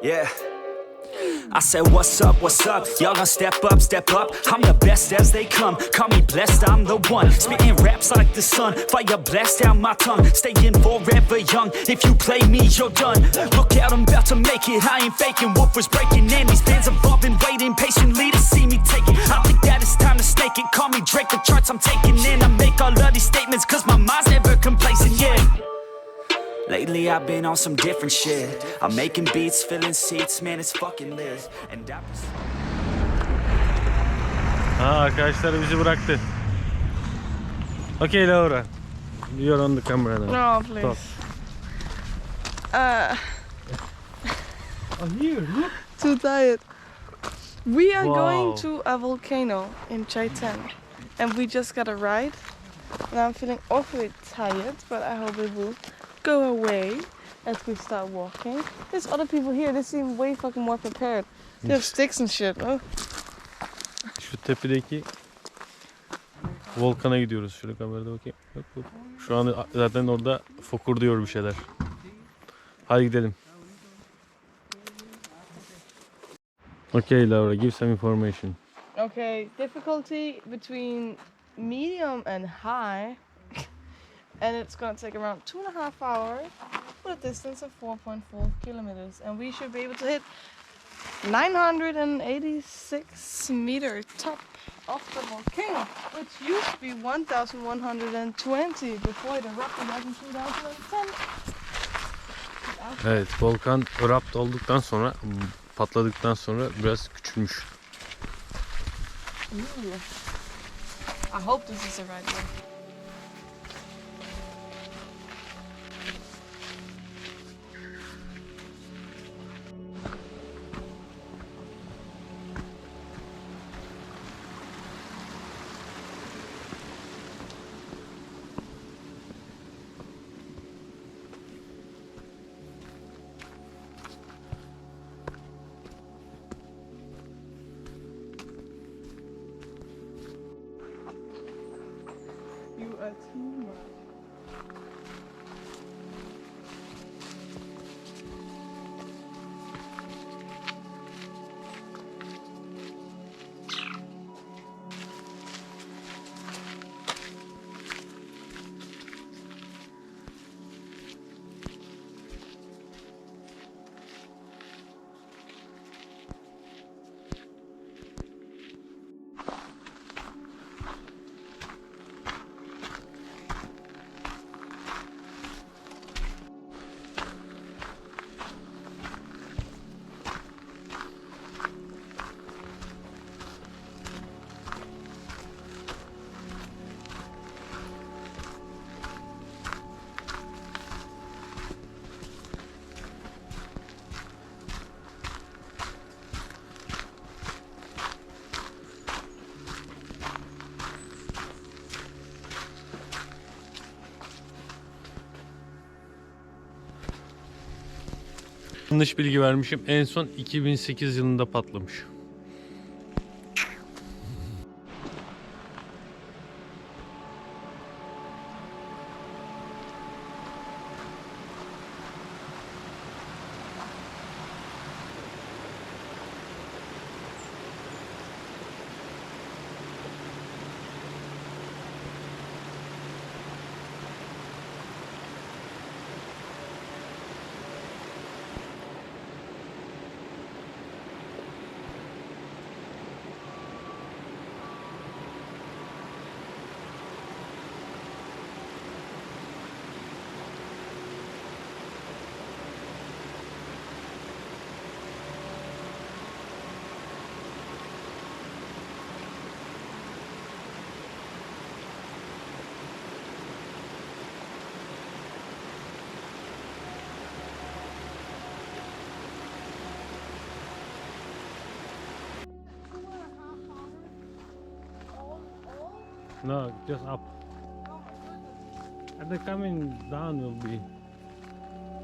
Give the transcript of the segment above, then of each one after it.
Yeah. I said, What's up, what's up? Y'all gonna step up, step up. I'm the best as they come. Call me blessed, I'm the one. Spitting raps like the sun. Fire blast out my tongue. Staying forever young. If you play me, you're done. Look out, I'm about to make it. I ain't faking. Wolf was breaking, and these fans have all been waiting patiently to see me take it. I think that it's time to snake it. Call me Drake, the charts I'm taking in. I make all of these statements, cause my mind's never complacent, yeah. Lately I've been on some different shit I'm making beats, filling seats, man it's fucking lit And I was... Ha arkadaşlar bizi bıraktı. Okay Laura. You're on the camera now. No, please. Uh, Oh, here, look. too tired. We are Wow. going to a volcano in Chaiten, and we just got a ride. And I'm feeling awfully tired, but I hope it will go away as we start walking. There's other people here. They seem way fucking more prepared. They have sticks and shit. Oh, Şu tepedeki volkana gidiyoruz. Şöyle kamerada bakayım. Hop, hop. Şu an zaten orada fokur diyor bir şeyler. Hadi gidelim. Okay Laura, give some information. Okay, difficulty between medium and high. And it's gonna take around two and a half hours with a distance of 4.4 kilometers. And we should be able to hit 986 meter top of the volcano, which used to be 1120 before it erupted back in 2010. Evet, volkan erupt olduktan sonra patladıktan sonra biraz küçülmüş. Ooh. I hope this is the right way. You Yanlış bilgi vermişim. En son 2008 yılında patlamış. No, just up. And the coming down will be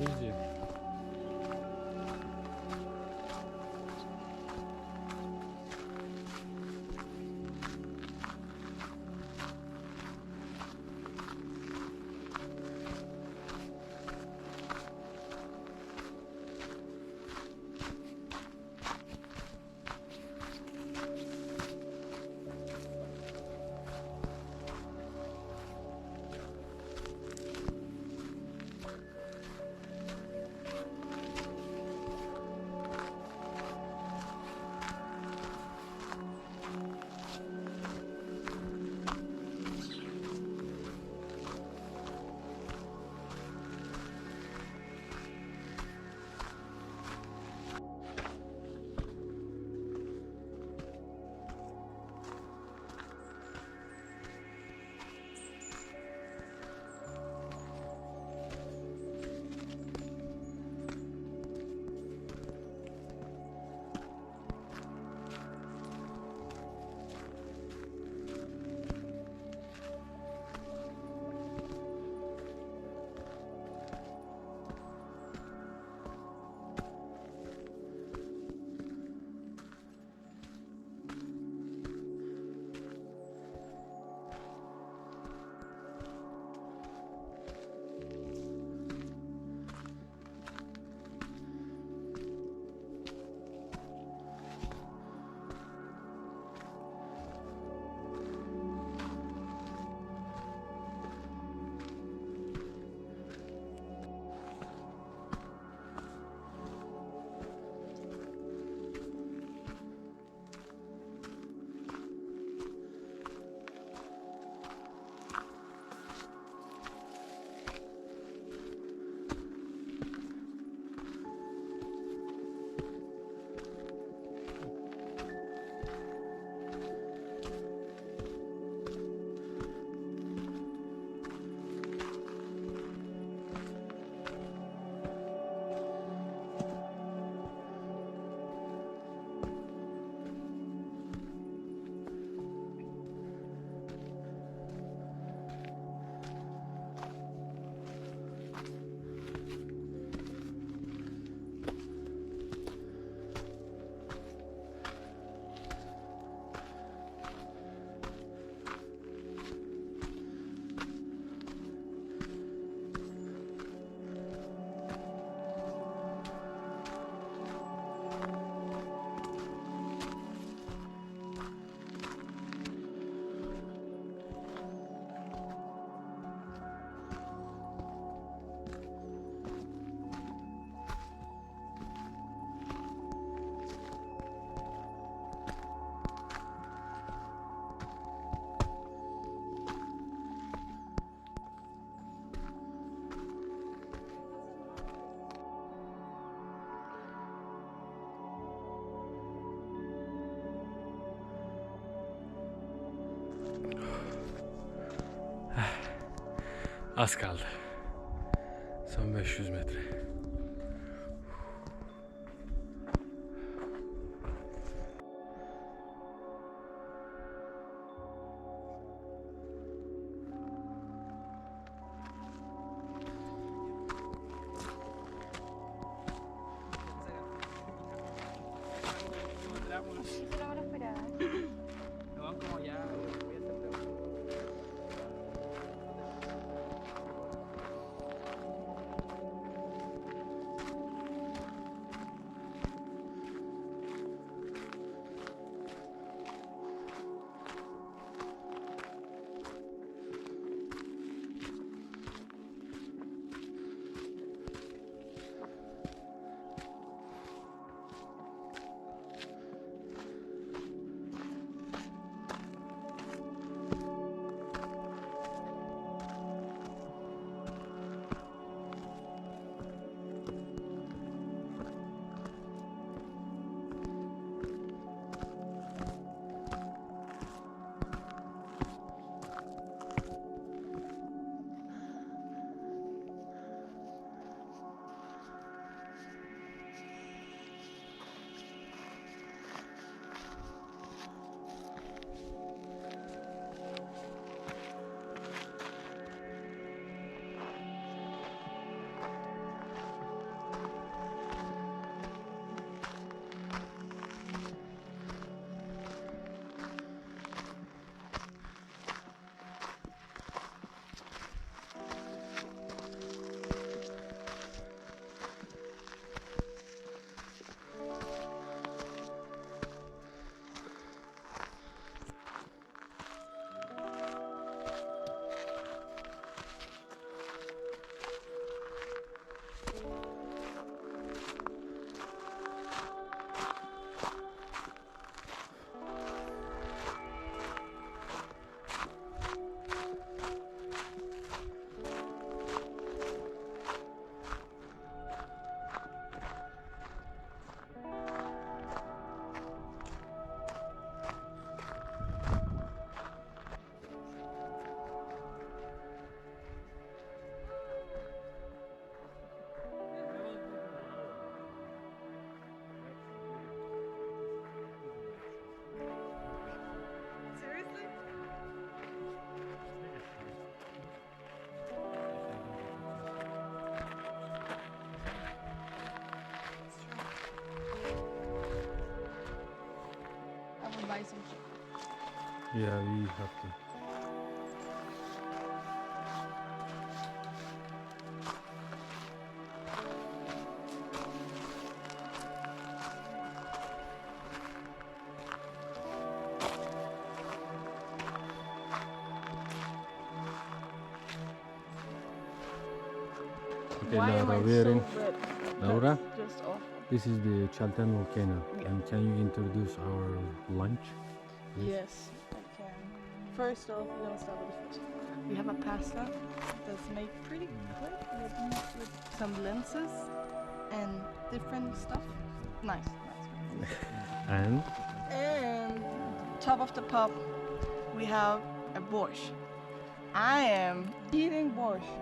easier. Az kaldı. Son 500 metre. Yeah, we have to. Okay, Why am I Laura, we are so red? Laura? That's just awful. This is the Chalten volcano. Yeah. And can you introduce our lunch? Yes. First off, we're gonna start with the fish. We have a pasta that's made pretty quick with, with some lenses and different stuff. Nice, nice. And And top of the pop, we have a borscht. I am eating borscht,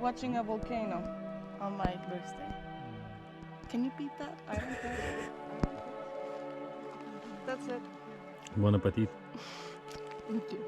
watching a volcano on my birthday. Can you beat that? I don't think. That's it. bon appetit. Thank you.